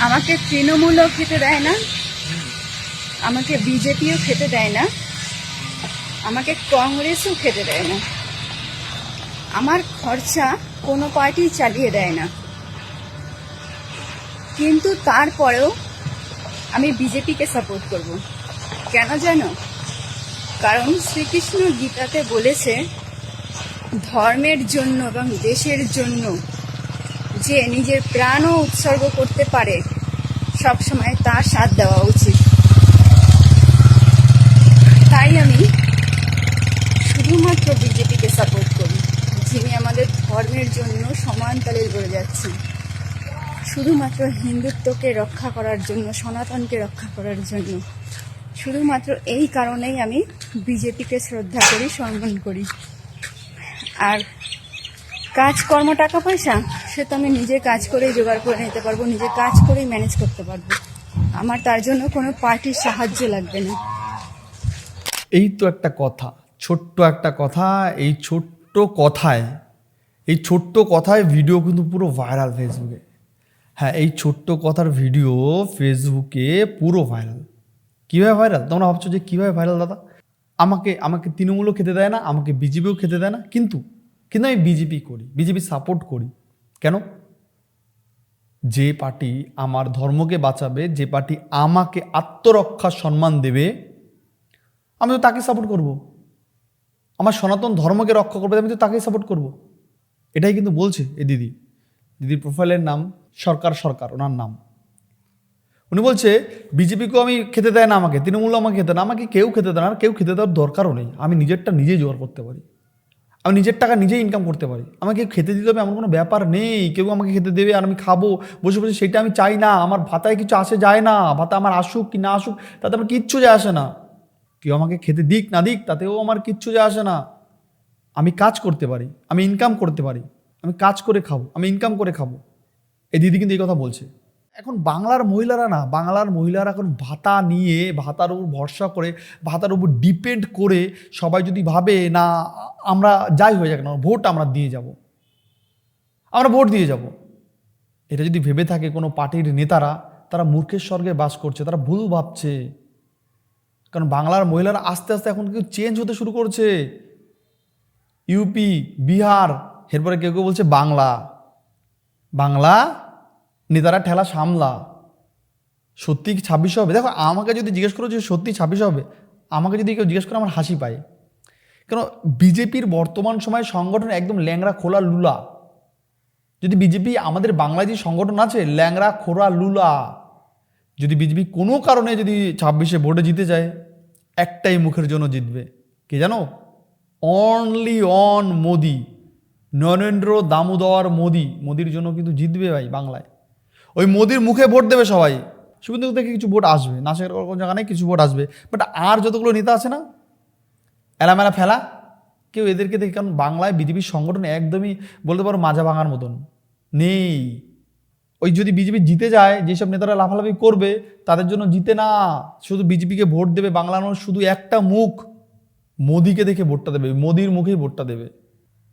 আমাকে তৃণমূলও খেতে দেয় না। আমাকে বিজেপিও খেতে দেয় না। আমাকে কংগ্রেসও খেতে দেয় না। আমার খরচা কোনো পার্টি চালিয়ে দেয় না। কিন্তু তারপরেও আমি বিজেপিকে সাপোর্ট করব। কেন জানো? কারণ শ্রীকৃষ্ণ গীতাতে বলেছে, ধর্মের জন্য এবং দেশের জন্য যে নিজের প্রাণও উৎসর্গ করতে পারে, সবসময় তার সাথ দেওয়া উচিত। তাই আমি শুধুমাত্র বিজেপিকে সাপোর্ট করি, যিনি আমাদের ধর্মের জন্য সমানতালে গড়ে যাচ্ছেন। শুধুমাত্র হিন্দুত্বকে রক্ষা করার জন্য, সনাতনকে রক্ষা করার জন্য। শুধুমাত্র এই কারণেই আমি বিজেপিকে শ্রদ্ধা করি, সম্মান করি। আর কাজকর্ম টাকা পয়সা, সে তো আমি নিজে কাজ করেই জোগাড় করে নিতে পারব, নিজে কাজ করেই ম্যানেজ করতে পারব। আমার তার জন্য কোনো পার্টির সাহায্য লাগবে না। এই তো একটা কথা, ছোট্ট একটা কথা, এই ছোট্ট কথায়, এই ছোট্ট কথায় ভিডিও কিন্তু পুরো ভাইরাল ফেসবুকে হ্যাঁ এই ছোট্ট কথার ভিডিও ফেসবুকে পুরো ভাইরাল কীভাবে ভাইরাল তোমরা ভাবছ যে কীভাবে ভাইরাল দাদা? আমাকে আমাকে তৃণমূলও খেতে দেয় না, আমাকে বিজেপিও খেতে দেয় না, কিন্তু কিন্তু আমি বিজেপি করি বিজেপি সাপোর্ট করি। কেন? যে পার্টি আমার ধর্মকে বাঁচাবে, যে পার্টি আমাকে আত্মরক্ষার সম্মান দেবে, আমি তো তাকে সাপোর্ট করব। আমার সনাতন ধর্মকে রক্ষা করবে, আমি তো তাকেই সাপোর্ট করব। এটাই কিন্তু বলছে এ দিদি। দিদির প্রোফাইলের নাম সরকার সরকার, ওনার নাম। উনি বলছে বিজেপিকেও আমি খেতে দেয় না আমাকে, তৃণমূল আমাকে খেতে না, আমাকে কেউ খেতে দেয় না, আর কেউ খেতে দেওয়ার দরকারও নেই। আমি নিজেরটা নিজেই জোগাড় করতে পারি। আমি নিজের টাকা নিজেই ইনকাম করতে পারি। আমাকে খেতে দিতে হবে এমন কোনো ব্যাপার নেই। কেউ আমাকে খেতে দেবে আর আমি খাব। বসে বসে সেটা আমি চাই না। আমার ভাতায় কিছু আসে যায় না। ভাতা আমার আসুক কি না আসুক, তাতে আমার কিচ্ছু যায় আসে না। কেউ আমাকে খেতে দিক না দিক, তাতেও আমার কিচ্ছু যায় আসে না। আমি কাজ করতে পারি। আমি ইনকাম করতে পারি। আমি কাজ করে খাব। আমি ইনকাম করে খাব। এই দিদি কিন্তু এই কথা বলছে। এখন বাংলার মহিলারা না, বাংলার মহিলারা এখন ভাতা নিয়ে, ভাতার উপর ভরসা করে, ভাতার উপর ডিপেন্ড করে সবাই যদি ভাবে, না, আমরা যাই হয়ে যাক না, ভোট আমরা দিয়ে যাব। আমরা ভোট দিয়ে যাব। এটা যদি ভেবে থাকে কোনো পার্টির নেতারা, তারা মূর্খের স্বর্গে বাস করছে, তারা ভুল ভাবছে। কারণ বাংলার মহিলারা আস্তে আস্তে এখন কিন্তু চেঞ্জ হতে শুরু করছে। ইউপি বিহার, এরপরে কেউ কেউ বলছে বাংলা। বাংলা নেতারা ঠেলা সামলা, সত্যি কি ছাব্বিশে হবে? দেখো, আমাকে যদি জিজ্ঞেস করো যে সত্যি ছাব্বিশে হবে, আমাকে যদি কেউ জিজ্ঞেস করে আমার হাসি পায়। কেন, বিজেপির বর্তমান সময়ে সংগঠন একদম ল্যাংরা খোলা, লুলা। যদি বিজেপি আমাদের বাংলায় যে সংগঠন আছে ল্যাংরা খোলা লুলা, যদি বিজেপি কোনো কারণে যদি ছাব্বিশে ভোটে জিতে যায়, একটাই মুখের জন্য জিতবে। কে জানো? Only on Modi, Narendra Damodar Modi. মোদির জন্য কিন্তু জিতবে ভাই বাংলায়। ওই মোদির মুখে ভোট দেবে সবাই। শুভেন্দু থেকে কিছু ভোট আসবে নাচের কোনো জায়গা নেই, কিছু ভোট আসবে। বাট আর যতগুলো নেতা আছে না, এলামেলা ফেলা, কেউ এদেরকে দেখে, কারণ বাংলায় বিজেপির সংগঠন একদমই বলতে পারো মাজা ভাঙার মতন নেই। ওই যদি বিজেপি জিতে যায়, যেসব নেতারা লাফালাফি করবে, তাদের জন্য জিতে না। শুধু বিজেপিকে ভোট দেবে বাংলার মানুষ শুধু একটা মুখ মোদিকে দেখে ভোটটা দেবে, মোদির মুখেই ভোটটা দেবে।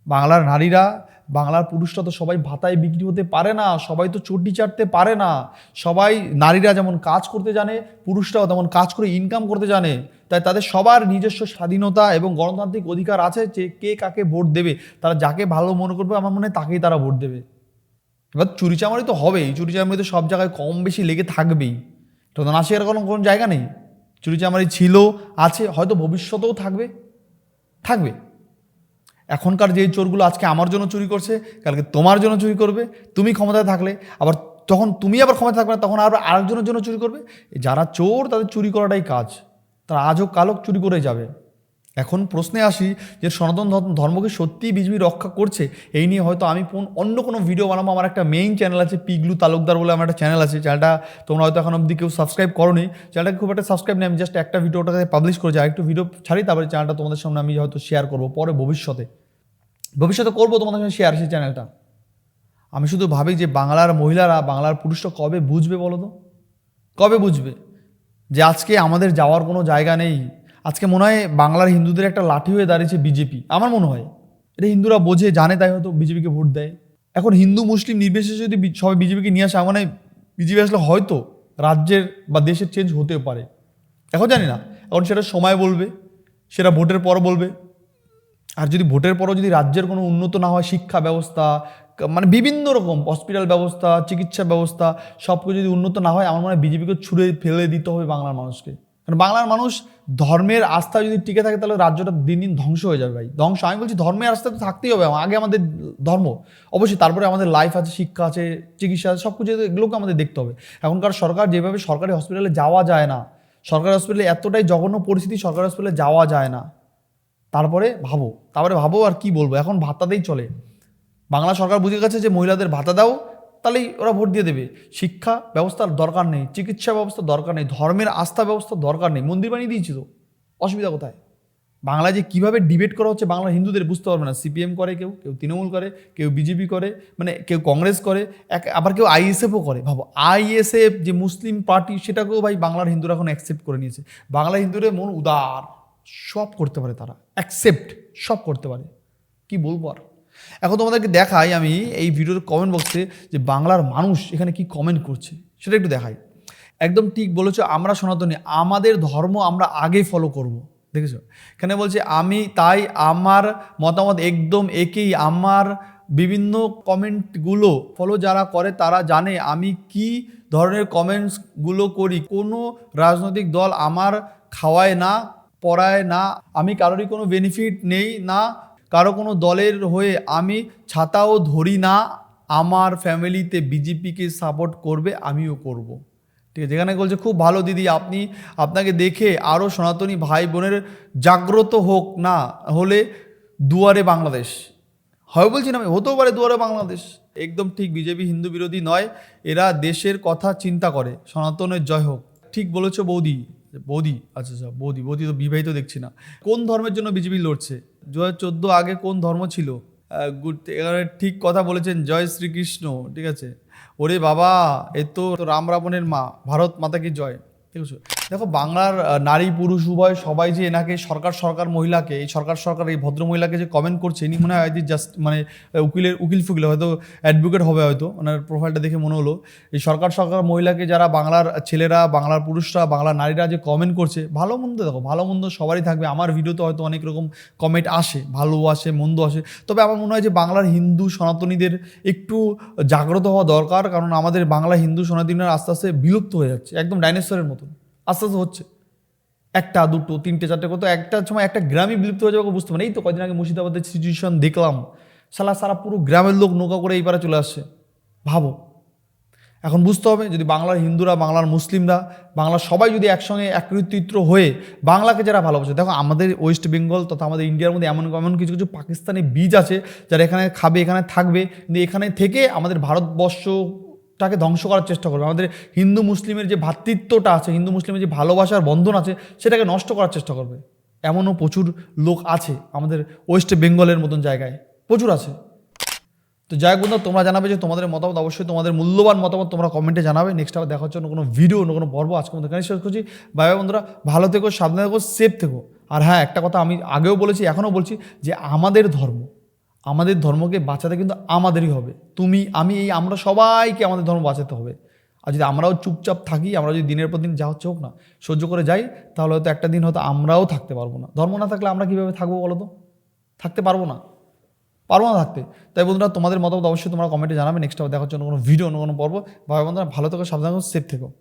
বাংলার নারীরা, বাংলার পুরুষরা তো সবাই ভাতায় বিক্রি হতে পারে না, সবাই তো চটি চাটতে পারে না। সবাই নারীরা যেমন কাজ করতে জানে, পুরুষরাও তেমন কাজ করে ইনকাম করতে জানে। তাই তাদের সবার নিজস্ব স্বাধীনতা এবং গণতান্ত্রিক অধিকার আছে যে কে কাকে ভোট দেবে। তারা যাকে ভালো মনে করবে, আমার মনে হয় তাকেই তারা ভোট দেবে। এবার চুরিচামারি তো হবেই চুরিচামারি তো সব জায়গায় কম বেশি লেগে থাকবেই। তো না শেখার কোনো কোনো জায়গা নেই। চুরিচামারি ছিল, আছে, হয়তো ভবিষ্যতেও থাকবে। থাকবে। এখনকার যে চোরগুলো আজকে আমার জন্য চুরি করছে, কালকে তোমার জন্য চুরি করবে, তুমি ক্ষমতায় থাকলে, আবার তখন তুমি আবার ক্ষমতায় থাকবে না, তখন আবার আরেকজনের জন্য চুরি করবে। যারা চোর, তাদের চুরি করাটাই কাজ। তারা আজও কালক চুরি করে যাবে। এখন প্রশ্নে আসি যে সনাতন ধর্ম- ধর্মকে সত্যিই বিজেপি রক্ষা করছে? এই নিয়ে হয়তো আমি অন্য কোনো ভিডিও বানাবো। আমার একটা মেইন চ্যানেল আছে, পিগলু তালুকদার বলে আমার একটা চ্যানেল আছে। চ্যানেলটা তোমরা হয়তো এখন অবধি কেউ সাবস্ক্রাইব করোনি। চ্যানেলটাকে খুব একটা সাবস্ক্রাইব নেই। আমি জাস্ট একটা ভিডিওটাতে পাবলিশ করেছি। আর একটু ভিডিও ছাড়ি, তারপরে চ্যানেলটা তোমাদের সামনে আমি হয়তো শেয়ার করব পরে ভবিষ্যতে। ভবিষ্যতে করব তোমাদের সঙ্গে শেয়ার সেই চ্যানেলটা আমি শুধু ভাবি যে বাংলার মহিলারা, বাংলার পুরুষরা কবে বুঝবে বলো তো? কবে বুঝবে? যে আজকে আমাদের যাওয়ার কোনো জায়গা নেই। আজকে মনে হয় বাংলার হিন্দুদের একটা লাঠি হয়ে দাঁড়িয়েছে বিজেপি আমার মনে হয়। এটা হিন্দুরা বোঝে, জানে, তাই হয়তো বিজেপিকে ভোট দেয়। এখন হিন্দু, মুসলিম নির্বিশেষে যদি সবাই বিজেপিকে নিয়ে আসে মনে বিজেপি আসলে হয়তো রাজ্যের বা দেশের চেঞ্জ হতেও পারে। এখন জানি না। এখন সেটা সময় বলবে, সেটা ভোটের পর বলবে। আর যদি ভোটের পরও যদি রাজ্যের কোনো উন্নত না হয়, শিক্ষা ব্যবস্থা মানে বিভিন্ন রকম হসপিটাল ব্যবস্থা, চিকিৎসা ব্যবস্থা সব কিছু যদি উন্নত না হয়, আমার মনে হয় বিজেপিকে ছুড়ে ফেলে দিতে হবে বাংলার মানুষকে। কারণ বাংলার মানুষ ধর্মের আস্থা যদি টিকে থাকে, তাহলে রাজ্যটা দিন দিন ধ্বংস হয়ে যাবে ভাই। ধ্বংস, আমি বলছি ধর্মের আস্থা তো থাকতেই হবে। আগে আমাদের ধর্ম, অবশ্যই তারপরে আমাদের লাইফ আছে, শিক্ষা আছে, চিকিৎসা আছে সব কিছু এগুলোকে আমাদের দেখতে হবে। এখনকার সরকার যেভাবে সরকারি হসপিটালে যাওয়া যায় না, সরকারি হসপিটালে এতটাই জঘন্য পরিস্থিতি, সরকারি হসপিটালে যাওয়া যায় না। তারপরে ভাবো তারপরে ভাবো আর কি বলব? এখন ভাতাতেই চলে। বাংলা সরকার বুঝে গেছে যে মহিলাদের ভাতা দাও, তাহলেই ওরা ভোট দিয়ে দেবে। শিক্ষা ব্যবস্থার দরকার নেই, চিকিৎসা ব্যবস্থা দরকার নেই, ধর্মের আস্থা ব্যবস্থা দরকার নেই। মন্দির বানিয়ে দিয়েছি তো, অসুবিধা কোথায়? বাংলায় যে কীভাবে ডিবেট করা হচ্ছে বাংলা হিন্দুদের বুঝতে পারবে না। সিপিএম করে কেউ কেউ তৃণমূল করে, কেউ বিজেপি করে মানে কেউ কংগ্রেস করে, এক, আবার কেউ আইএসএফও করে। ভাবো আইএসএফ যে মুসলিম পার্টি সেটাকেও ভাই বাংলার হিন্দুরা এখন অ্যাকসেপ্ট করে নিয়েছে। বাংলা হিন্দুদের মন উদার। সব করতে পারে তারা অ্যাকসেপ্ট সব করতে পারে। কি বলব আর? এখন তোমাদেরকে দেখাই আমি এই ভিডিওর কমেন্ট বক্সে যে বাংলার মানুষ এখানে কি কমেন্ট করছে, সেটা একটু দেখাই। একদম ঠিক বলেছ আমরা সনাতনী, আমাদের ধর্ম আমরা আগে ফলো করব, দেখেছ? এখানে বলছে আমি তাই আমার মতামত একদম একেই, আমার বিভিন্ন কমেন্টগুলো ফলো যারা করে তারা জানে আমি কি ধরনের কমেন্টসগুলো করি। কোনো রাজনৈতিক দল আমার খাওয়ায় না পড়ায় না, আমি কারোরই কোনো বেনিফিট নেই না, কারও কোনো দলের হয়ে আমি ছাতাও ধরি না, আমার ফ্যামিলিতে বিজেপিকে সাপোর্ট করবে, আমিও করব। ঠিক আছে, যেখানে বলছে, খুব ভালো দিদি, আপনি, আপনাকে দেখে আরও সনাতনী ভাই বোনের জাগ্রত হোক না, হলে দুয়ারে বাংলাদেশ। হয় বলছি না আমি? হতেও পারে দুয়ারে বাংলাদেশ। একদম ঠিক, বিজেপি হিন্দু বিরোধী নয়, এরা দেশের কথা চিন্তা করে, সনাতনের জয় হোক। ঠিক বলেছ বৌদি। বৌদি আচ্ছা আচ্ছা বৌদি বৌদি তো বিবাহিত দেখছি না। কোন ধর্মের জন্য বিজেপি লড়ছে? দু হাজার চোদ্দ আগে কোন ধর্ম ছিল? গুড- ঠিক কথা বলেছেন, জয় শ্রীকৃষ্ণ, ঠিক আছে? ওরে বাবা এ তো রাম রাবণের মা, ভারত মাতা কি জয়? ঠিক আছে? দেখো, বাংলার নারী, পুরুষ, উভয় সবাই যে এনাকে সরকার সরকার মহিলাকে, এই সরকার সরকার, এই ভদ্র মহিলাকে যে কমেন্ট করছে, ইনি মনে হয় জাস্ট মানে উকিলের, উকিল ফুকিল, হয়তো অ্যাডভোকেট হবে হয়তো, ওনার প্রোফাইলটা দেখে মনে হলো। এই সরকার সরকার মহিলাকে যারা বাংলার ছেলেরা, বাংলার পুরুষরা, বাংলার নারীরা যে কমেন্ট করছে, ভালো মন্দ দেখো, ভালো মন্দ সবারই থাকবে। আমার ভিডিওতে হয়তো অনেক রকম কমেন্ট আসে, ভালো আসে, মন্দ আসে। তবে আমার মনে হয় যে বাংলার হিন্দু সনাতনীদের একটু জাগ্রত হওয়া দরকার, কারণ আমাদের বাংলা হিন্দু সনাতনীরা আস্তে আস্তে বিলুপ্ত হয়ে যাচ্ছে, একদম ডাইনোসরের মতন। আস্তে আস্তে হচ্ছে। একটা, দুটো, তিনটে, চারটে, কত? একটা সময় একটা গ্রামই বিলুপ্ত হয়ে যাবে বুঝতে পারি এই তো কদিন আগে মুর্শিদাবাদের সিচুয়েশন দেখলাম। সালা সারা পুরো গ্রামের লোক নৌকা করে এই পারে চলে আসছে। ভাবো। এখন বুঝতে হবে, যদি বাংলার হিন্দুরা, বাংলার মুসলিমরা, বাংলার সবাই যদি একসঙ্গে একত্রিত হয়ে বাংলাকে যারা ভালোবাসে, দেখো আমাদের ওয়েস্ট বেঙ্গল তথা আমাদের ইন্ডিয়ার মধ্যে এমন এমন কিছু কিছু পাকিস্তানি বীজ আছে, যারা এখানে খাবে, এখানে থাকবে। কিন্তু এখানে থেকে আমাদের ভারতবর্ষটাকে ধ্বংস করার চেষ্টা করবে। আমাদের হিন্দু মুসলিমের যে ভ্রাতৃত্বটা আছে, হিন্দু মুসলিমের যে ভালোবাসার বন্ধন আছে, সেটাকে নষ্ট করার চেষ্টা করবে। এমনও প্রচুর লোক আছে আমাদের ওয়েস্ট বেঙ্গলের মতন জায়গায়। প্রচুর আছে। তো যাই হোক তোমরা জানাবে যে তোমাদের মতামত, অবশ্যই তোমাদের মূল্যবান মতামত তোমরা কমেন্টে জানাবে। নেক্সট আবার দেখার জন্য কোনো ভিডিও অন্য কোনো পর্ব। আজকে মধ্যে শেষ করছি। বাই বন্ধুরা, ভালো থেকো, সাবধানে থেকো সেফ থেকো। আর হ্যাঁ একটা কথা আমি আগেও বলেছি, এখনও বলছি যে আমাদের ধর্ম আমাদের ধর্মকে বাঁচাতে কিন্তু আমাদেরই হবে। তুমি, আমি, এই আমরা সবাইকে আমাদের ধর্ম বাঁচাতে হবে। আর যদি আমরাও চুপচাপ থাকি, আমরা যদি দিনের পর দিন যা হচ্ছে হোক না, সহ্য করে যাই, তাহলে হয়তো একটা দিন হয়তো আমরাও থাকতে পারব না। ধর্ম না থাকলে আমরা কীভাবে থাকব বলো তো? থাকতে পারব না। পারব না থাকতে। তাই বন্ধুরা, তোমাদের মতামত অবশ্যই তোমরা কমেন্টে জানাবে। নেক্সট আবার দেখার জন্য কোনো ভিডিও অন্য কোনো পর্ব। ভাই বন্ধুরা ভালো থেকো, সাবধান সেফ থেকো।